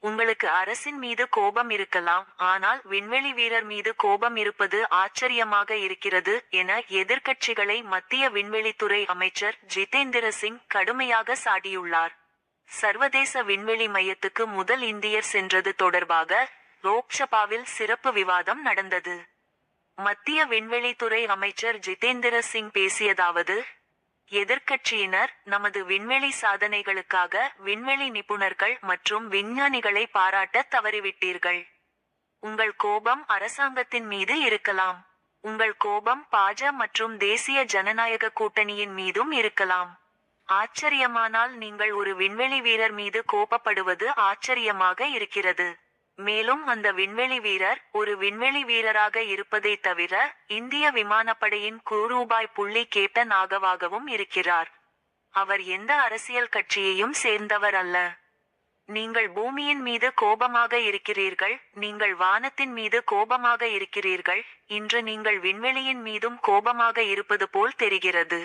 உங்களுக்கு அரசின் மீது கோபம் இருக்கலாம் ஆனால் விண்வெளி வீரர் மீது கோபம் இருப்பது ஆச்சரியமாக இருக்கிறது என எதிர்க்கட்சிகளை மத்திய விண்வெளித்துறை அமைச்சர் ஜிதேந்திர சிங் கடுமையாக சாடியுள்ளார். சர்வதேச விண்வெளி மையத்துக்கு முதல் இந்தியர் சென்றது தொடர்பாக லோக்சபாவில் சிறப்பு விவாதம் நடந்தது. மத்திய விண்வெளித்துறை அமைச்சர் ஜிதேந்திர சிங் பேசியதாவது எதிர்க்கட்சியினர் நமது விண்வெளி சாதனைகளுக்காக விண்வெளி நிபுணர்கள் மற்றும் விஞ்ஞானிகளை பாராட்ட தவறிவிட்டீர்கள். உங்கள் கோபம் அரசாங்கத்தின் மீது இருக்கலாம். உங்கள் கோபம் பாஜ மற்றும் தேசிய ஜனநாயக கூட்டணியின் மீதும் இருக்கலாம். ஆச்சரியமானால் நீங்கள் ஒரு விண்வெளி வீரர் மீது கோபப்படுவது ஆச்சரியமாக இருக்கிறது. மேலும் அந்த விண்வெளி வீரர் ஒரு விண்வெளி வீரராக இருப்பதை தவிர இந்திய விமானப்படையின் குரூபாய் புள்ளி கேப்டன் ஆகவாகவும் இருக்கிறார். அவர் எந்த அரசியல் கட்சியையும் சேர்ந்தவர் அல்ல. நீங்கள் பூமியின் மீது கோபமாக இருக்கிறீர்கள் நீங்கள் வானத்தின் மீது கோபமாக இருக்கிறீர்கள் இன்று நீங்கள் விண்வெளியின் மீதும் கோபமாக இருப்பது போல் தெரிகிறது.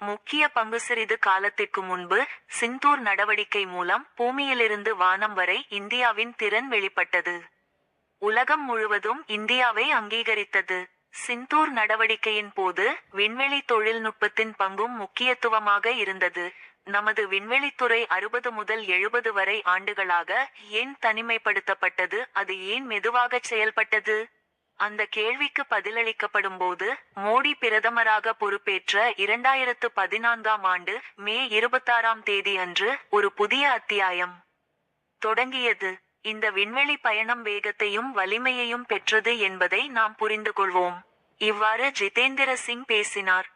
முக்கிய பங்கு சிறிது காலத்திற்கு முன்பு சிந்தூர் நடவடிக்கை மூலம் பூமியிலிருந்து வானம் வரை இந்தியாவின் திறன் வெளிப்பட்டது. உலகம் முழுவதும் இந்தியாவை அங்கீகரித்தது. சிந்தூர் நடவடிக்கையின் போது விண்வெளி தொழில்நுட்பத்தின் பங்கும் முக்கியத்துவமாக இருந்தது. நமது விண்வெளித்துறை அறுபது முதல் எழுபது வரை ஆண்டுகளாக ஏன் தனிமைப்படுத்தப்பட்டது? அது ஏன் மெதுவாக செயல்பட்டது? அந்த கேள்விக்கு பதிலளிக்கப்படும் போது மோடி பிரதமராக பொறுப்பேற்ற இரண்டாயிரத்து பதினான்காம் ஆண்டு மே இருபத்தாறாம் தேதி அன்று ஒரு புதிய அத்தியாயம் தொடங்கியது. இந்த விண்வெளி பயணம் வேகத்தையும் வலிமையையும் பெற்றது என்பதை நாம் புரிந்து கொள்வோம் இவ்வாறு ஜிதேந்திர சிங் பேசினார்.